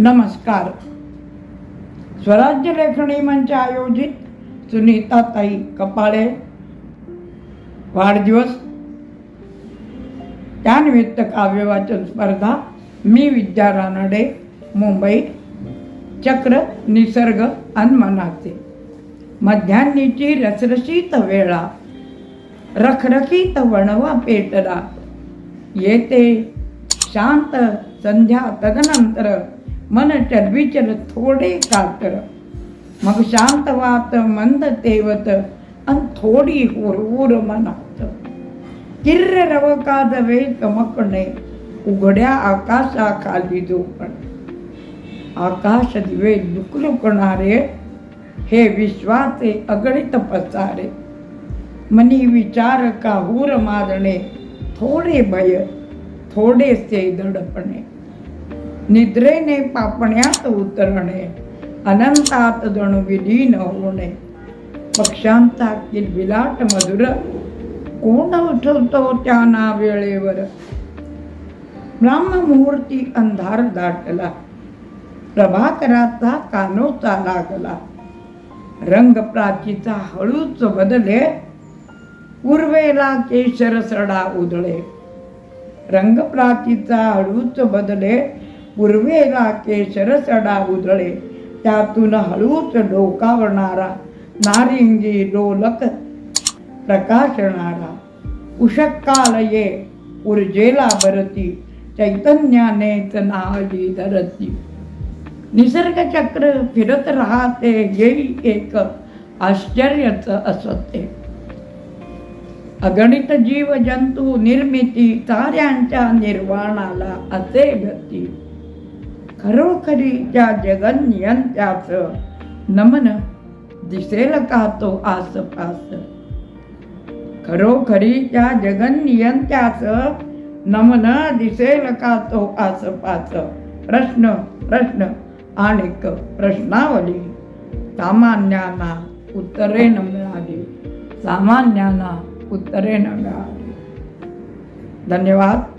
नमस्कार. स्वराज्य लेखणी मंच आयोजित सुनीताताई कपाळे. वाढदिवस. त्यानिमित्त काव्यवाचन स्पर्धा मी विद्या रानडे मुंबई. चक्र निसर्ग अनमनाचे मध्यान्नीची रसरशीत वेळा. रखरखीत वणवा पेटला. येते. शांत संध्या तदनंतर मन चलबिचल थोडे कातर मग शांत वात मंद तेवत अन थोडी हुरहुर मनात किर्र रवका दवे चमकणे उघड्या आकाशाखाली झोपण आकाश दिवे लुकलुकणारे हे विश्वाचे अगणित पसारे मनी विचार का हूर मारणे थोडे भय थोडेसे दडपणे निद्रेने पापण्यात उतरणे अनंतात जणू विलीन होणे. पक्ष्यांचा किलबिलाट मधुर कोण उठवतो त्या ना वेळेवर? ब्राह्ममुहूर्ती अंधार दाटला. प्रभाकराचा कानोचा लागला. रंग प्राचीचा हळूच बदले. उर्वेला केशर सडा उधळे. रंग प्राचीचा हळूच बदले. पूर्वेला केशर सडा उधळे त्यातून हळूच डोकावणारा नारिंगी डोलक प्रकाशणारा. उषक्काल ये ऊर्जेला भरती चैतन्यानेच नाहली धरती. निसर्ग चक्र फिरत राहते येई एक आश्चर्यच असते. अगणित जीव जंतू निर्मिती ताऱ्यांच्या निर्वाणाला असे गती खरोखरी ज्या जगनियंत्याच नमन दिसेल का तो आसपास? खरोखरी त्या जगनियंत्याच नमन दिसेल का तो आसपास? प्रश्न प्रश्न आणि प्रश्नावली. सामान्यांना उत्तरे न मिळाली. सामान्यांना उत्तरे न मिळाली. धन्यवाद.